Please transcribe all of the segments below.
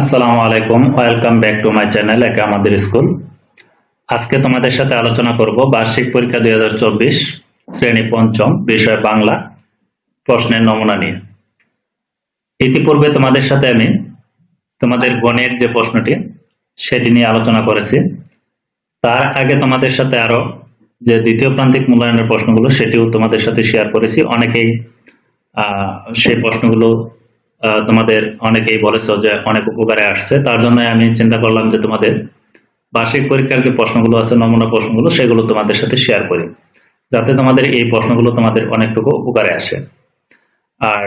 আসসালামু আলাইকুম, welcome back to my channel একে আমাদের স্কুল। আজকে তোমাদের সাথে আলোচনা করব বার্ষিক পরীক্ষা দু হাজার চব্বিশ, শ্রেণি পঞ্চম, বিষয় বাংলা, প্রশ্নের নমুনা নিয়ে। ইতিপূর্বে তোমাদের সাথে আমি তোমাদের গণের যে প্রশ্নটি, সেটি নিয়ে আলোচনা করেছি। তার আগে তোমাদের সাথে আরও যে দ্বিতীয় প্রান্তিক মূল্যায়নের প্রশ্নগুলো, সেটিও তোমাদের সাথে শেয়ার করেছি। অনেকেই সেই প্রশ্নগুলো তোমাদের অনেকেই বলেছ যে অনেক উপকারে আসছে। তার জন্য আমি চিন্তা করলাম যে তোমাদের বার্ষিক পরীক্ষার যে প্রশ্নগুলো আছে, নমুনা প্রশ্নগুলো, সেগুলো তোমাদের সাথে শেয়ার করি। যাতে তোমাদের এই প্রশ্নগুলো তোমাদের অনেকটুকু উপকারে আসে। আর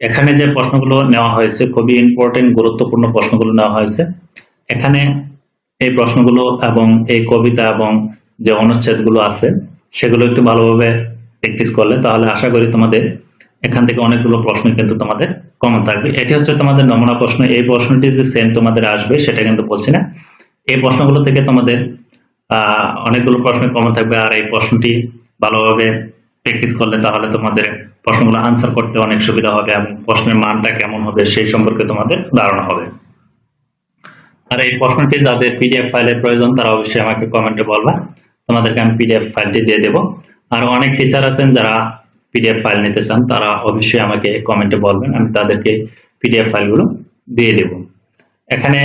এখানে যে প্রশ্নগুলো নেওয়া হয়েছে, খুবই ইম্পর্টেন্ট গুরুত্বপূর্ণ প্রশ্নগুলো নেওয়া হয়েছে। এখানে এই প্রশ্নগুলো এবং এই কবিতা এবং যে অনুচ্ছেদগুলো আছে, সেগুলো একটু ভালোভাবে প্র্যাকটিস করলে তাহলে আশা করি তোমাদের এখান থেকে অনেকগুলো প্রশ্ন কিন্তু তোমাদের কমন থাকবে। এটি হচ্ছে তোমাদের নমুনা প্রশ্ন। এই প্রশ্নটি যে সেম তোমাদের আসবে, সেটা কিন্তু বলছি না। এই প্রশ্নগুলো থেকে তোমাদের অনেকগুলো প্রশ্ন কমন থাকবে। আর এই প্রশ্নটি ভালোভাবে প্র্যাকটিস করলে তাহলে তোমাদের প্রশ্নগুলো আনসার করতে অনেক সুবিধা হবে এবং প্রশ্নের মানটা কেমন হবে সেই সম্পর্কে তোমাদের ধারণা হবে। আর এই প্রশ্নটি যাদের পিডিএফ ফাইলের প্রয়োজন, তারা অবশ্যই আমাকে কমেন্টে বলবা। তোমাদেরকে আমি পিডিএফ ফাইলটি দিয়ে দেবো। আর অনেক টিচার আছেন যারা পিডিএফ ফাইল নিতে চান, তারা অবশ্যই আমাকে কমেন্টে বলবেন, আমি তাদেরকে পিডিএফ ফাইলগুলো দিয়ে দেব। এখানে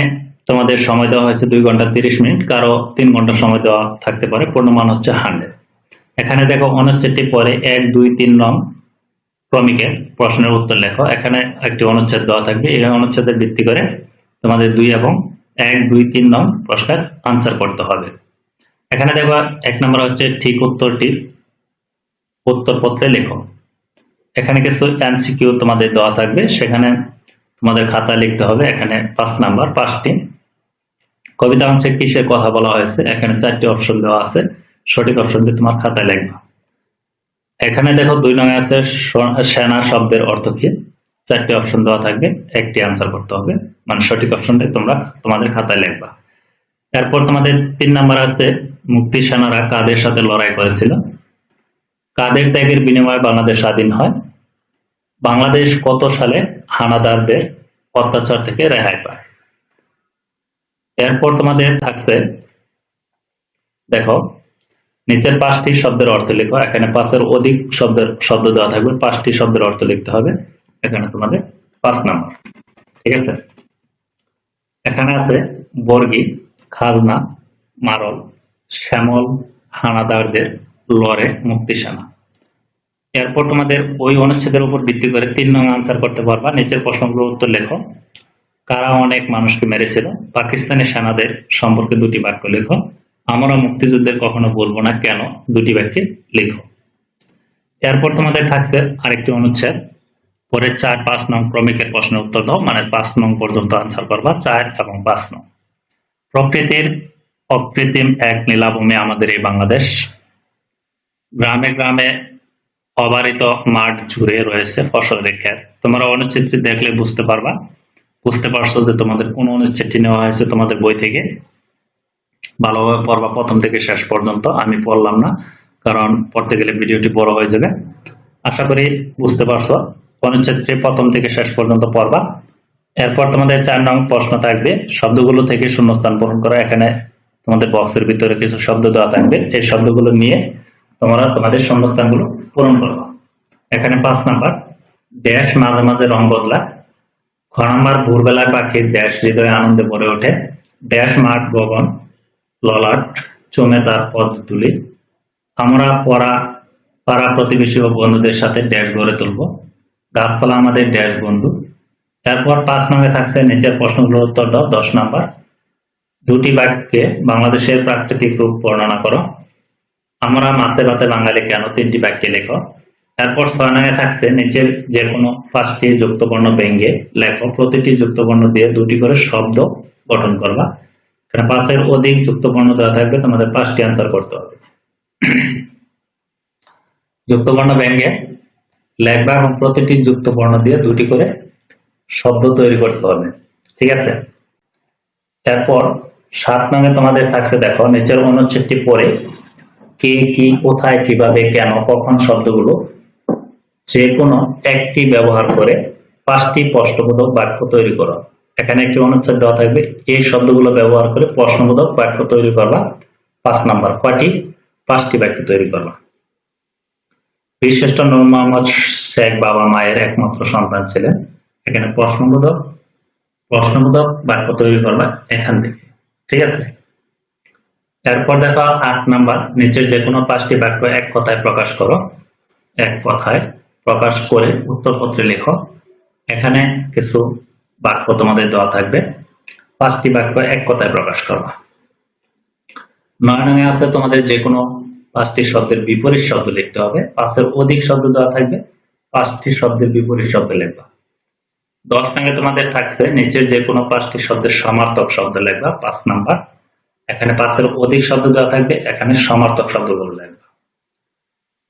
তোমাদের সময় দেওয়া হয়েছে দুই ঘণ্টা তিরিশ মিনিট, কারও তিন ঘণ্টা সময় দেওয়া থাকতে পারে, পূর্ণমান হচ্ছে হান্ড্রেড। এখানে দেখো অনুচ্ছেদটি পরে এক, দুই, তিন নং ক্রমিকের প্রশ্নের উত্তর লেখো। এখানে একটি অনুচ্ছেদ দেওয়া থাকবে, এই অনুচ্ছেদের ভিত্তি করে তোমাদের দুই এবং এক, দুই, তিন নং প্রশ্নের আনসার করতে হবে। এখানে দেখো এক নম্বর হচ্ছে ঠিক উত্তরটি। উত্তরপত্রে লেখো। এখানে কিছু এমসিকিউ তোমাদের দেওয়া থাকবে। সেখানে তোমাদের খাতায় লিখতে হবে। এখানে পাঁচ নাম্বার, পাঁচটি। কবিতা অংশে কিসের কথা বলা হয়েছে? এখানে চারটি অপশন দেওয়া আছে। সঠিক অপশন দিয়ে তোমার খাতায় লিখবা। এখানে দেখো দুই নঙে আছে সেনা শব্দের অর্থ কি? চারটি অপশন দেওয়া থাকবে। একটি আনসার করতে হবে। মানে সঠিক অপশনটা তোমরা তোমাদের খাতায় লিখবা। এরপর তোমাদের তিন নাম্বার আছে, মুক্তি সেনারা কাদের সাথে লড়াই করেছিল? কাদের ত্যাগের বিনিময়ে বাংলাদেশ স্বাধীন হয়? বাংলাদেশ কত সালে হানাদারদের অত্যাচার থেকে রেহাই পায়? এরপর তোমাদের থাকছে, দেখো, নিচের পাঁচটি শব্দের অর্থ লেখো, এখানে পাঁচের অধিক শব্দের শব্দ দেওয়া থাকবে, পাঁচটি শব্দের অর্থ লিখতে হবে, এখানে তোমাদের পাঁচ নাম্বার, ঠিক আছে? এখানে আছে বর্গি, খাজনা, মারল, শ্যামল, হানাদারদের লড়ে মুক্তি সেনা এরপর তোমাদের ওই অনুচ্ছেদের উপর ভিত্তি করে তিন নং আনসার করতে পারবা। নিচের প্রশ্নগুলোর উত্তর লেখো। কারা অনেক মানুষকে মেরেছিল? পাকিস্তানি সেনাদের সম্পর্কে দুটি বাক্য লেখো। আমরা মুক্তিযুদ্ধের কখনো বলব না কেন? দুটি বাক্যে লেখো। এরপর তোমাদের থাকছে আরেকটি অনুচ্ছেদ। পরে চার, পাঁচ নং ক্রমিকের প্রশ্নের উত্তর দাও মানে পাঁচ নং পর্যন্ত আনসার করবা, চার এবং পাঁচ নং। প্রকৃতির অকৃত্রিম এক নীলাভূমি আমাদের এই বাংলাদেশ। গ্রামে গ্রামে অবারিত মাঠ জুড়ে রয়েছে ফসলের ক্ষেত তোমরা অনুচ্ছেদটি দেখলে বুঝতে পারবা। বুঝতে পারছ যে তোমাদের কোন অনুচ্ছেদটি নেওয়া হয়েছে তোমাদের বই থেকে? ভালোভাবে পড়বা প্রথম থেকে শেষ পর্যন্ত। আমি পড়লাম না, কারণ পড়তে গেলে ভিডিওটি বড় হয়ে যাবে। আশা করি বুঝতে পারছ। অনুচ্ছেদটি প্রথম থেকে শেষ পর্যন্ত পড়বা। এরপর তোমাদের চার নং প্রশ্ন থাকবে, শব্দগুলো থেকে শূন্যস্থান পূরণ করা। এখানে তোমাদের বক্সের ভিতরে কিছু শব্দ দেওয়া থাকবে। এই শব্দগুলো নিয়ে তোমরা তোমাদের শূন্যস্থানগুলো পূরণ করবা এখানে পাঁচ নাম্বার ড্যাশ মাঝে মাঝে রং বদলা খ নাম্বার, ভোরবেলায় পাখির ড্যাশ হৃদয়ে আনন্দে ভরে ওঠে। ড্যাশ মাঠ, গগন, ললাট, চমে তার পদ তুলি আমরা পড়া পাড়া প্রতিবেশী ও বন্ধুদের সাথে ড্যাশ গড়ে তুলবো। গাছপালা আমাদের ড্যাশ বন্ধু। এরপর পাঁচ নম্বরে থাকছে নিচের প্রশ্নগুলোর উত্তর দাও। দশ নাম্বার, দুটি বাক্যে বাংলাদেশের প্রাকৃতিক রূপ বর্ণনা করো। আমরা মাছে ভাতে বাঙালি কেন তিনটি বাক্যে লেখো? এরপর ছয় থাকছে নিচের যে কোনো পাঁচটি যুক্তবর্ণ ব্যঙ্গে লেখো। প্রতিটি যুক্তবর্ণ দিয়ে দুটি করে শব্দ গঠন করবা। এখানে পাঁচের অধিক যুক্তবর্ণ দেওয়া থাকবে, তোমাদের পাঁচটি আনসার করতে হবে। যুক্তবর্ণ ব্যঙ্গে লেখবা এবং প্রতিটি যুক্তবর্ণ দিয়ে দুটি করে শব্দ তৈরি করতে হবে। ঠিক আছে? এরপর সাত নামে তোমাদের থাকছে, দেখো, নিচের অনুচ্ছেদটি পড়ে কে, কি, কোথায়, কীভাবে, কেন, কখন শব্দগুলো যে কোনো একটি ব্যবহার করে পাঁচটি প্রশ্নবোধক বাক্য তৈরি করো। এখানে একটি অনুচ্ছেদ দেওয়া থাকবে, এই শব্দগুলো ব্যবহার করে প্রশ্নবোধক বাক্য তৈরি করবা। পাঁচ নাম্বার, কয়টি? পাঁচটি বাক্য তৈরি করবা। বীরশ্রেষ্ঠ নূর মোহাম্মদ শেখ বাবা মায়ের একমাত্র সন্তান ছিলেন। এখানে প্রশ্নবোধক প্রশ্নবোধক বাক্য তৈরি করবা এখান থেকে। ঠিক আছে? এরপর দেখো আট নাম্বার, নিচের যে কোনো পাঁচটি বাক্য এক কথায় প্রকাশ করো। এক কথায় প্রকাশ করে উত্তরপত্রে লেখো। এখানে কিছু বাক্য তোমাদের দেওয়া থাকবে। পাঁচটি বাক্য এক কথায় প্রকাশ করো। নয় নয় আছে তোমাদের যে কোনো পাঁচটি শব্দের বিপরীত শব্দ লিখতে হবে। পাঁচের অধিক শব্দ দেওয়া থাকবে। পাঁচটি শব্দের বিপরীত শব্দ লিখবা। দশ নঙ্গে তোমাদের থাকছে, নিচের যে কোনো পাঁচটি শব্দের সমার্থক শব্দ লিখবা, পাঁচ নাম্বার। এখানে পাঁচের অধিক শব্দ দেওয়া থাকবে, এখানে সমার্থক শব্দগুলো লিখবা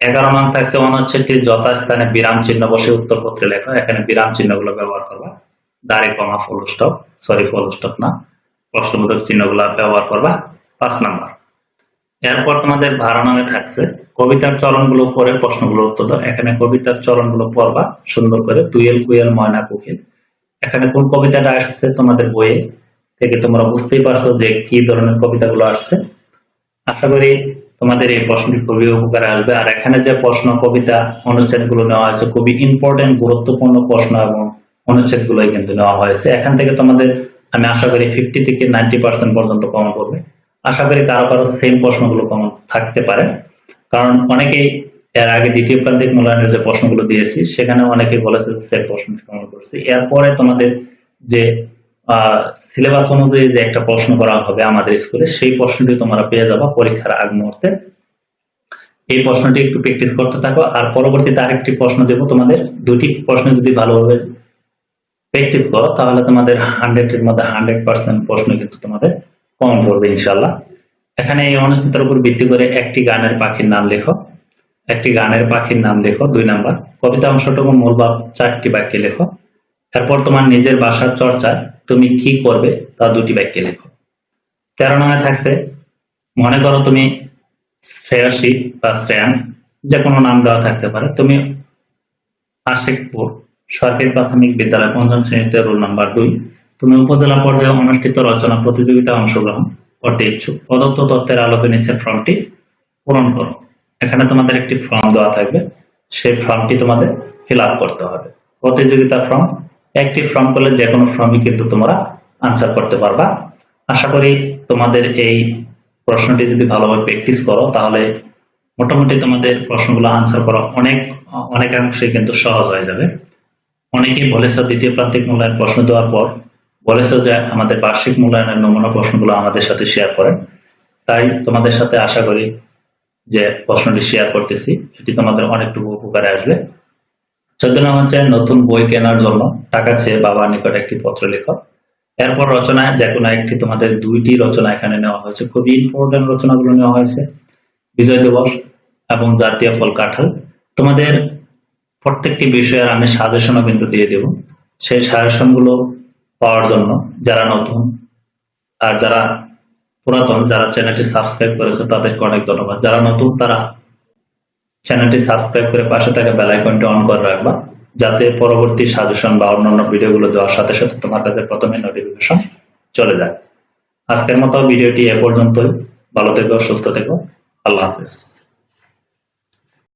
এগারো নং থাকছে অনুচ্ছেদটি যথাস্থানে বিরাম চিহ্ন বসে উত্তরপত্রে লেখা। এখানে বিরাম চিহ্নগুলো ব্যবহার করবা। দাঁড়ে comma full stop sorry full stop না। প্রশ্নবোধক চিহ্নগুলো ব্যবহার করবা। পাঁচ নাম্বার। এরপর তোমাদের ভাড়া নামে থাকছে, কবিতার চরণগুলো পরে প্রশ্নগুলো উত্তর দাও। এখানে কবিতার চরণগুলো পড়বা, সুন্দর করে তুয়েল কুয়েল ময়না, কুকিল। এখানে কোন কবিতাটা আসছে তোমাদের বইয়ে? থেকে তোমরা বুঝতেই পারছ যে কি ধরনের কবিতাগুলো আসছে। আশা করি তোমাদের এই প্রশ্নটি খুবই উপকারে আসবে। আর এখানে যে প্রশ্ন, কবিতা অনুচ্ছেদগুলো নেওয়া হয়েছে, খুবই ইম্পর্টেন্ট গুরুত্বপূর্ণ প্রশ্ন এবং অনুচ্ছেদ গুলোই কিন্তু নেওয়া হয়েছে। এখান থেকে তোমাদের, আমি আশা করি ফিফটি থেকে নাইনটি পার্সেন্ট পর্যন্ত কমন করবে। আশা করি কারও কারও সেম প্রশ্নগুলো কমন থাকতে পারে। কারণ অনেকেই এর আগে দ্বিতীয় প্রান্তিক মূল্যায়নের যে প্রশ্নগুলো দিয়েছি, সেখানে অনেকেই বলেছে সেম প্রশ্নটি কমন করেছে। এরপরে তোমাদের যে সিলেবাস অনুযায়ী যে একটা প্রশ্ন করা হবে আমাদের স্কুলে, সেই প্রশ্নটি তোমরা পেয়ে যাব পরীক্ষার আগ মুহূর্তে। এই প্রশ্নটি একটু প্র্যাকটিস করতে থাকো, আর পরবর্তীতে আরেকটি প্রশ্ন দেবো। তোমাদের দুটি প্রশ্ন যদি ভালোভাবে প্র্যাকটিস করো, তাহলে তোমাদের হান্ড্রেড এর মধ্যে হান্ড্রেড পার্সেন্ট প্রশ্ন কিন্তু তোমাদের কম পড়বে ইনশাল্লাহ এখানে এই অনুচ্ছেদের উপর ভিত্তি করে একটি গানের পাখির নাম লেখো। একটি গানের পাখির নাম লেখো, দুই নাম্বার। কবিতা অংশটুকু মূল বা চারটি বাক্যে লেখো। এরপর তোমার নিজের ভাষার চর্চায় তুমি কি করবে তা দুটি বাক্যে লেখো। তেরো নামে থাকছে, মনে করো তুমি শ্রেয়সী বা শ্রেয়ান যে কোনো নাম দেওয়া থাকতে পারে। তুমি আশিকপুর সরকারি প্রাথমিক বিদ্যালয়, পঞ্চম শ্রেণীতে রোল নাম্বার দুই। তুমি উপজেলা পর্যায়ে অনুষ্ঠিত রচনা প্রতিযোগিতায় অংশগ্রহণ করতে ইচ্ছুক। প্রদত্ত তথ্যের আলোকে নিচের ফর্মটি পূরণ করো। এখানে তোমাদের একটি ফর্ম দেওয়া থাকবে। সেই ফর্মটি তোমাদের ফিল করতে হবে। প্রতিযোগিতা ফর্ম একটি ফর্ম করলে যে কোনো ফর্মই কিন্তু তোমরা আনসার করতে পারবা। আশা করি তোমাদের এই প্রশ্নটি যদি ভালোভাবে প্র্যাকটিস করো, তাহলে মোটামুটি তোমাদের প্রশ্নগুলো আনসার করা অনেক, অনেকাংশে কিন্তু সহজ হয়ে যাবে। অনেকেই বলেছ দ্বিতীয় প্রান্তিক মূল্যায়ন প্রশ্ন দেওয়ার পর, বলেছ যে আমাদের বার্ষিক মূল্যায়নের নমুনা প্রশ্নগুলো আমাদের সাথে শেয়ার করেন তাই তোমাদের সাথে আশা করি যে প্রশ্নটি শেয়ার করতেছি। এটি তোমাদের অনেকটুকু উপকারে আসবে। নম্বর চাই নতুন বই কেনার জন্য। টাকা চেয়ে বাবার নিকট একটি পত্র লেখো। এরপর রচনায় যে কোনো একটি তোমাদের দুইটি রচনা এখানে নেওয়া হয়েছে। খুবই ইম্পর্টেন্ট রচনাগুলো নেওয়া হয়েছে। বিজয় দিবস এবং জাতীয় ফল কাঁঠাল। তোমাদের প্রত্যেকটি বিষয়ের আমি সাজেশনও কিন্তু দিয়ে দেব। সেই সাজেশনগুলো পাওয়ার জন্য যারা নতুন আর যারা পুরাতন, যারা চ্যানেলটি সাবস্ক্রাইব করেছে, তাদেরকে অনেক ধন্যবাদ। যারা নতুন, তারা চ্যানেলটি সাবস্ক্রাইব করে পাশে থাকা বেল আইকনটি অন করে রাখবা, যাতে পরবর্তী সাজেশন বা অন্যান্য ভিডিওগুলো দেওয়ার সাথে সাথে তোমার কাছে প্রথমে নোটিফিকেশন চলে যায়। আজকের মতো ভিডিওটি এ পর্যন্তই। ভালো থেকো, সুস্থ থেকো। আল্লাহ হাফেজ।